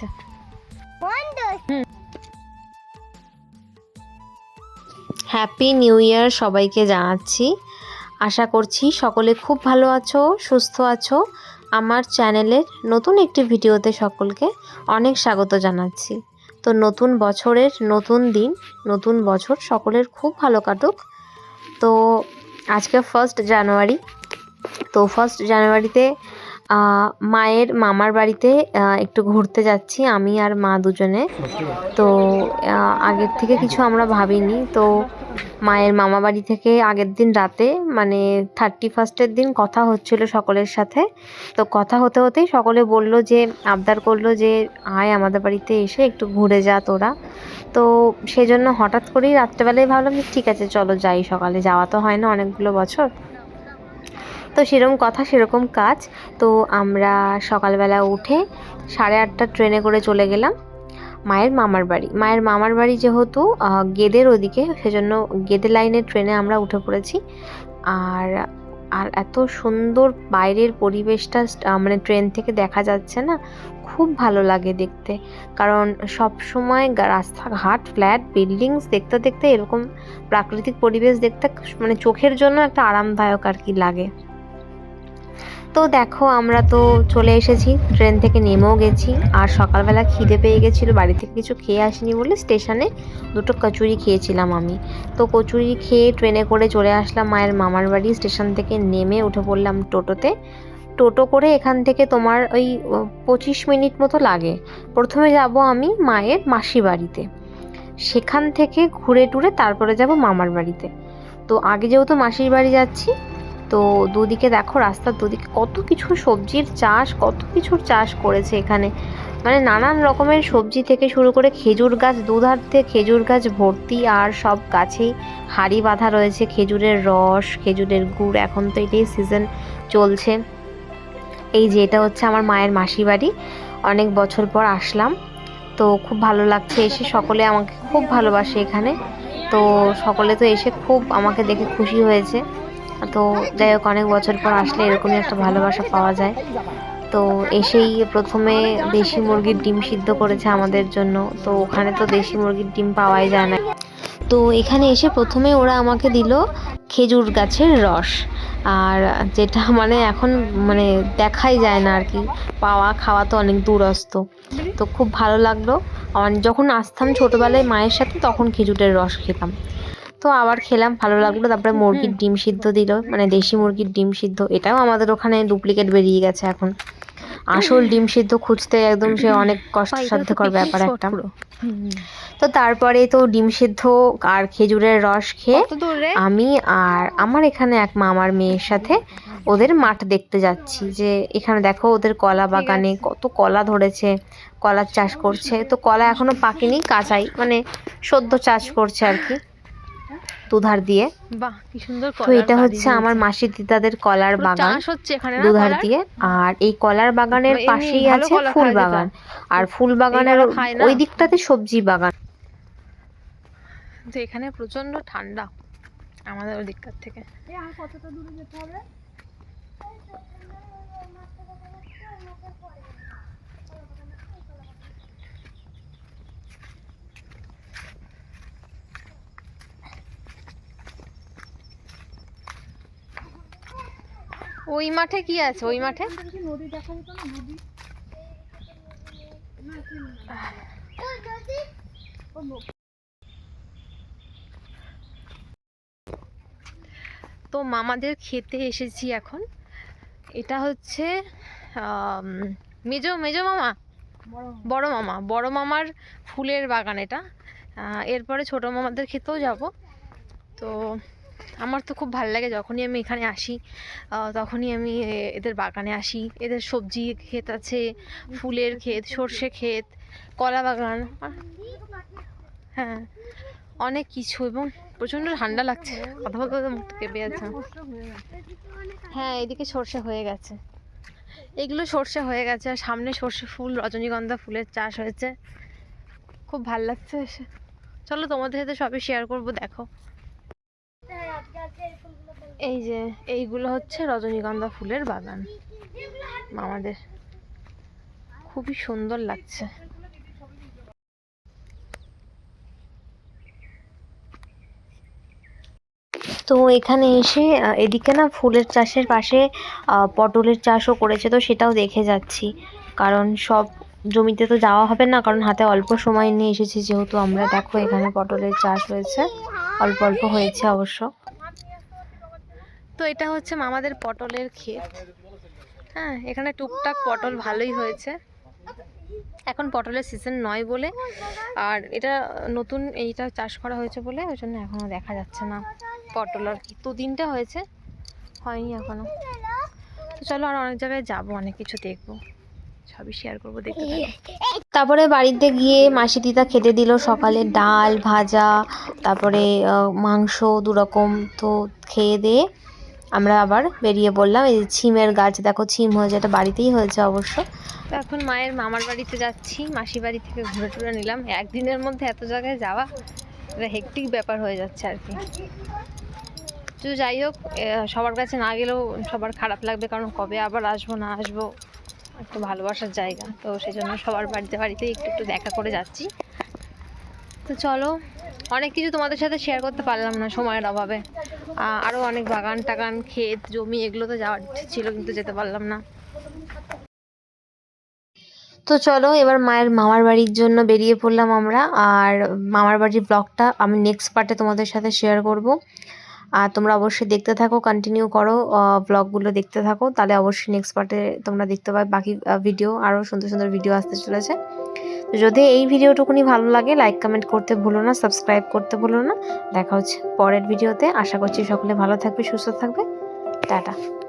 আছে। Happy new year সবাইকে জানাচ্ছি। আশা করছি সকলে খুব ভালো আছো সুস্থ আছো। আমার চ্যানেলের নতুন একটি ভিডিওতে সকলকে অনেক স্বাগত জানাচ্ছি। তো নতুন বছরের নতুন দিন নতুন বছর সকলের খুব ভালো কাটুক। তো আজকে ফার্স্ট জানুয়ারি তো ফার্স্ট জানুয়ারিতে মায়ের মামার বাড়িতে একটু ঘুরতে যাচ্ছি, আমি আর মা দুজনে। তো আগের থেকে কিছু আমরা ভাবিনি। তো, মায়ের মামা বাড়ি থেকে আগের দিন রাতে মানে থার্টি ফার্স্টের দিন কথা হচ্ছিল সকলের সাথে। তো কথা হতে হতেই সকলে বলল যে, আবদার করল যে, আয় আমাদের বাড়িতে এসে একটু ঘুরে যা তোরা। তো সেই জন্য হঠাৎ করেই রাত্রেবেলায় ভাবলাম ঠিক আছে, চলো যাই। সকালে যাওয়া তো হয় না অনেকগুলো বছর। তো সেরকম কথা, সেরকম কাজ। তো আমরা সকালবেলা উঠে সাড়ে আটটা ট্রেনে করে চলে গেলাম মায়ের মামার বাড়ি। মায়ের মামার বাড়ি যেহেতু গেদের ওদিকে, সেজন্য গেদে লাইনের ট্রেনে আমরা উঠে পড়েছি। আর আর এত সুন্দর বাইরের পরিবেশটা মানে ট্রেন থেকে দেখা যাচ্ছে না, খুব ভালো লাগে দেখতে। কারণ সব সময় রাস্তাঘাট, ফ্ল্যাট, বিল্ডিংস দেখতে দেখতে এরকম প্রাকৃতিক পরিবেশ দেখতে মানে চোখের জন্য একটা আরামদায়ক আর কি লাগে। তো দেখো, আমরা তো চলে এসেছি। ট্রেন থেকে নেমেও গেছি। আর সকালবেলা খিদে পেয়ে গেছিল, বাড়ি থেকে কিছু খেয়ে আসিনি বলে স্টেশনে দুটো কচুরি খেয়েছিলাম আমি। তো কচুরি খেয়ে ট্রেনে করে চলে আসলাম মায়ের মামার বাড়ি, স্টেশন থেকে নেমে উঠে পড়লাম টোটোতে। টোটো করে এখান থেকে তোমার ওই পঁচিশ মিনিট মতো লাগে। প্রথমে যাব আমি মায়ের মাসি বাড়িতে। সেখান থেকে ঘুরে টুরে তারপরে যাব মামার বাড়িতে। তো আগে যেহেতু মাসির বাড়ি যাচ্ছি তো দুদিকে দেখো রাস্তার দুদিকে কত কিছু সবজির চাষ, কত কিছুর চাষ করেছে এখানে। মানে নানান রকমের সবজি থেকে শুরু করে খেজুর গাছ দুধার্তে খেজুর গাছ ভর্তি আর সব গাছেই হাড়ি বাঁধা রয়েছে। খেজুরের রস, খেজুরের গুড়, এখন তো এটাই সিজন চলছে। এই যে এটা হচ্ছে আমার মায়ের মাসি বাড়ি। অনেক বছর পর আসলাম। তো খুব ভালো লাগছে এসে সকলে আমাকে খুব ভালোবাসে এখানে। তো সকলে তো এসে খুব আমাকে দেখে খুশি হয়েছে। তো যাই হোক, অনেক বছর পর আসলে এরকমই একটা ভালোবাসা পাওয়া যায়। তো এসেই প্রথমে দেশি মুরগির ডিম সিদ্ধ করেছে আমাদের জন্য। তো ওখানে তো দেশি মুরগির ডিম পাওয়াই যায় না। তো এখানে এসে প্রথমে ওরা আমাকে দিল খেজুর গাছের রস। আর যেটা মানে এখন মানে দেখাই যায় না আর কি। পাওয়া, খাওয়া তো অনেক দূরস্থ তো খুব ভালো লাগল। আমার যখন আসতাম ছোটোবেলায় মায়ের সাথে, তখন খেজুরের রস খেতাম। তো আবার খেলাম ভালো লাগল। তারপরে মুরগির ডিম সিদ্ধ দিল মানে দেশি মুরগির ডিম সিদ্ধ। এটাও আমাদের ওখানে ডুপ্লিকেট বেরিয়ে গেছে এখন। আসল ডিম সিদ্ধ খুঁজতে একদম সে অনেক কষ্টসাধ্যকর ব্যাপার একটা। তো তারপরে তো ডিম সিদ্ধ আর খেজুরের রস খেয়ে আমি আর আমার এখানে এক মামার মেয়ের সাথে ওদের মাঠ দেখতে যাচ্ছি। যে এখানে দেখো ওদের কলা বাগানে কত কলা ধরেছে কলার চাষ করছে। তো কলা এখনও পাকেনি কাঁচাই মানে সদ্য চাষ করছে আর কি। দুধার দিয়ে। বাহ কি সুন্দর তো এটা হচ্ছে আমার মাসি দিদাদের কলার বাগান দুধার দিয়ে। আর এই কলার বাগানের পাশেই আছে ফুল বাগান। আর ফুল বাগানের? ওই দিকটাতে সবজি বাগান। তো এখানে প্রচণ্ড ঠান্ডা আমাদের ওই দিককার থেকে। ওই মাঠে কি আছে? ওই মাঠে? তো মামাদের খেতে এসেছি এখন। এটা হচ্ছে মেজো মেজো মামা? বড় মামা। বড় মামার ফুলের বাগান এটা। এরপরে ছোট মামাদের খেতেও যাব। তো আমার তো খুব ভালো লাগে যখনই আমি এখানে আসি। তখনই আমি এদের বাগানে আসি। এদের সবজি ক্ষেত আছে, ফুলের ক্ষেত, সর্ষে ক্ষেত, কলা বাগান। হ্যাঁ অনেক কিছু এবং প্রচণ্ড ঠান্ডা লাগছে। কথা বলতে বলতে মুখ কেঁপে যাচ্ছে। হ্যাঁ এদিকে সর্ষে হয়ে গেছে। এগুলো সর্ষে হয়ে গেছে আর সামনে সর্ষে ফুল, রজনীগন্ধা ফুলের চাষ হয়েছে। খুব ভালো লাগছে। চলো তোমাদের সাথে সবই শেয়ার করব, দেখো। এই যে, এইগুলো হচ্ছে রজনীগন্ধা ফুলের বাগান। আমাদের খুবই সুন্দর লাগছে। তো এখানে এসে এদিকে না ফুলের চাষের পাশে পটলের চাষও করেছে, তো সেটাও দেখে যাচ্ছি। কারণ সব জমিতে তো যাওয়া হবে না, কারণ হাতে অল্প সময় নিয়ে এসেছি, যেহেতু আমরা দেখো এখানে পটলের চাষ হয়েছে। অল্প অল্প হয়েছে অবশ্য। তো এটা হচ্ছে মামাদের পটলের ক্ষেত হ্যাঁ এখানে টুকটাক পটল ভালোই হয়েছে। এখন পটলের সিজন নয় বলে। আর এটা নতুন এইটা চাষ করা হয়েছে বলে, ওই জন্য এখনও দেখা যাচ্ছে না পটল আর কি। দু তিনটে হয়েছে, হয়নি এখনও তো চলো আর অনেক জায়গায় যাব, অনেক কিছু দেখব। সবই শেয়ার করব, দেখতে। তারপরে বাড়িতে গিয়ে মাসি দিদা খেতে দিল সকালে ডাল, ভাজা, তারপরে মাংস দুরকম। তো খেয়ে দিয়ে আমরা আবার বেরিয়ে পড়লাম। এই ছিমের গাছ, দেখো ছিম হয়েছে, এটা বাড়িতেই হয়েছে অবশ্য। তো এখন মায়ের মামার বাড়িতে যাচ্ছি মাসি বাড়ি থেকে ঘুরে টুরে নিলাম। একদিনের মধ্যে এত জায়গায় যাওয়া, এটা হেকটিক ব্যাপার হয়ে যাচ্ছে আর কি। তো যাই হোক সবার কাছে না গেলেও সবার খারাপ লাগবে, কারণ কবে আবার আসব, না আসব, একটু ভালোবাসার জায়গা। তো সেই জন্য সবার বাড়িতে বাড়িতে একটু একটু দেখা করে যাচ্ছি। তো চলো অনেক কিছু তোমাদের সাথে শেয়ার করতে পারলাম না সময়ের অভাবে। আরও অনেক বাগান টাগান, ক্ষেত, জমি, এগুলোতে যাওয়ার ছিল, কিন্তু যেতে পারলাম না। তো চলো, এবার মায়ের মামার বাড়ির জন্য বেরিয়ে পড়লাম আমরা, আর মামার বাড়ির ব্লগটা আমি নেক্সট পার্টে তোমাদের সাথে শেয়ার করব। আর তোমরা অবশ্যই দেখতে থাকো কন্টিনিউ করো ব্লগগুলো দেখতে থাকো, তাহলে অবশ্যই নেক্সট পার্টে তোমরা দেখতে পাবে, বাকি ভিডিও আরও সুন্দর সুন্দর ভিডিও আসতে চলেছে। যদি এই ভিডিওটুকুনি ভালো লাগে লাইক কমেন্ট করতে ভুলো না সাবস্ক্রাইব করতে ভুলো না। দেখা হচ্ছে পরের ভিডিওতে। আশা করছি সকলে ভালো থাকবে, সুস্থ থাকবে। টাটা।